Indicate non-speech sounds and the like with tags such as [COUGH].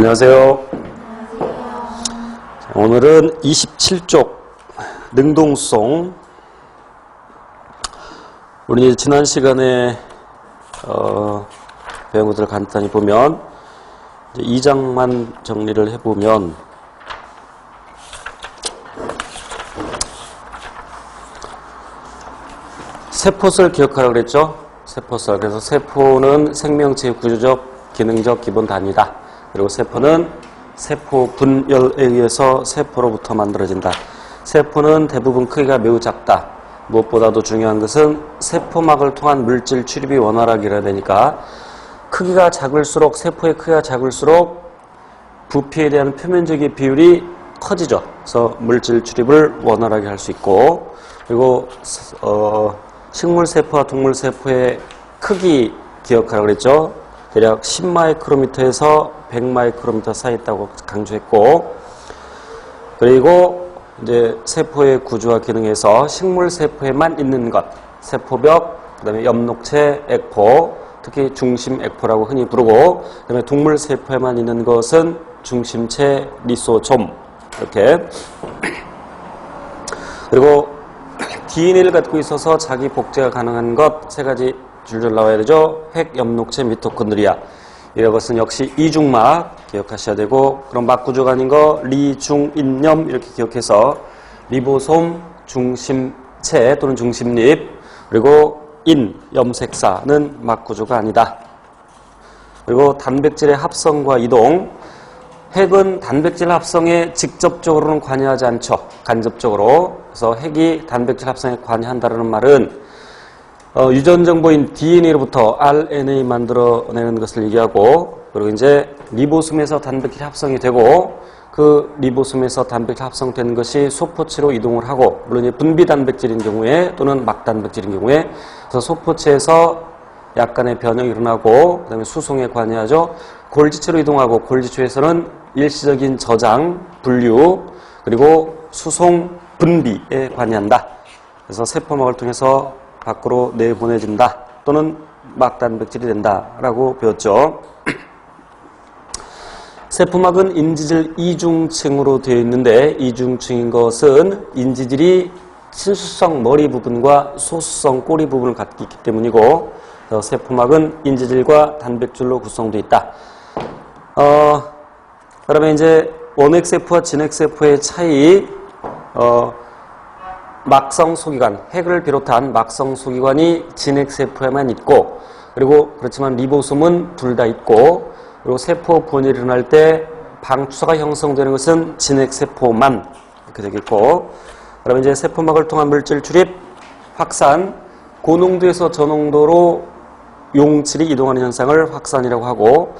안녕하세요. 자, 오늘은 27쪽 능동성. 우리 지난 시간에 어, 배운 것들을 간단히 보면 이제 2장만 정리를 해보면 세포설 기억하라고 그랬죠? 세포설. 그래서 세포는 생명체의 구조적, 기능적 기본 단위다. 그리고 세포는 세포 분열에 의해서 세포로부터 만들어진다. 세포는 대부분 크기가 매우 작다. 무엇보다도 중요한 것은 세포막을 통한 물질 출입이 원활하게 일어야 되니까 크기가 작을수록 세포의 크기가 작을수록 부피에 대한 표면적인 비율이 커지죠. 그래서 물질 출입을 원활하게 할 수 있고 그리고 어, 식물 세포와 동물 세포의 크기 기억하라고 그랬죠. 대략 10마이크로미터에서 100마이크로미터 사이 있다고 강조했고 그리고 이제 세포의 구조와 기능에서 식물 세포에만 있는 것, 세포벽, 그다음에 엽록체, 액포, 특히 중심 액포라고 흔히 부르고 그다음에 동물 세포에만 있는 것은 중심체, 리소좀 이렇게. 그리고 [CLEARS THROAT] DNA를 갖고 있어서 자기 복제가 가능한 것 세 가지 줄줄 나와야 되죠. 핵, 엽록체, 미토콘드리아. 이것은 역시 이중막 기억하셔야 되고 그럼 막 구조가 아닌 거 리, 중, 인염 이렇게 기억해서 리보솜, 중심체 또는 중심립 그리고 인, 염색사는 막 구조가 아니다. 그리고 단백질의 합성과 이동 핵은 단백질 합성에 직접적으로는 관여하지 않죠. 간접적으로. 그래서 핵이 단백질 합성에 관여한다는 말은 어, 유전 정보인 DNA로부터 RNA 만들어내는 것을 얘기하고 그리고 이제 리보솜에서 단백질 합성이 되고 그 리보솜에서 단백질 합성된 것이 소포체로 이동을 하고 물론 이제 분비 단백질인 경우에 또는 막 단백질인 경우에 그래서 소포체에서 약간의 변형이 일어나고 그다음에 수송에 관여하죠. 골지체로 이동하고 골지체에서는 일시적인 저장, 분류 그리고 수송, 분비에 관여한다. 그래서 세포막을 통해서 밖으로 내보내진다 또는 막단백질이 된다라고 배웠죠. [CLEARS THROAT] 세포막은 인지질 이중층으로 되어 있는데 이중층인 것은 인지질이 친수성 머리 부분과 소수성 꼬리 부분을 갖고 있기 때문이고 그래서 세포막은 인지질과 단백질로 구성되어 있다. 어, 그러면 이제 원핵세포와 진핵세포의 차이 어, 막성 소기관, 핵을 비롯한 막성 소기관이 진핵세포에만 있고 그리고 그렇지만 리보솜은 둘 다 있고 그리고 세포 분열이 일어날 때 방추사가 형성되는 것은 진핵세포만 이렇게 되겠고 그러면 이제 세포막을 통한 물질 출입, 확산, 고농도에서 저농도로 용질이 이동하는 현상을 확산이라고 하고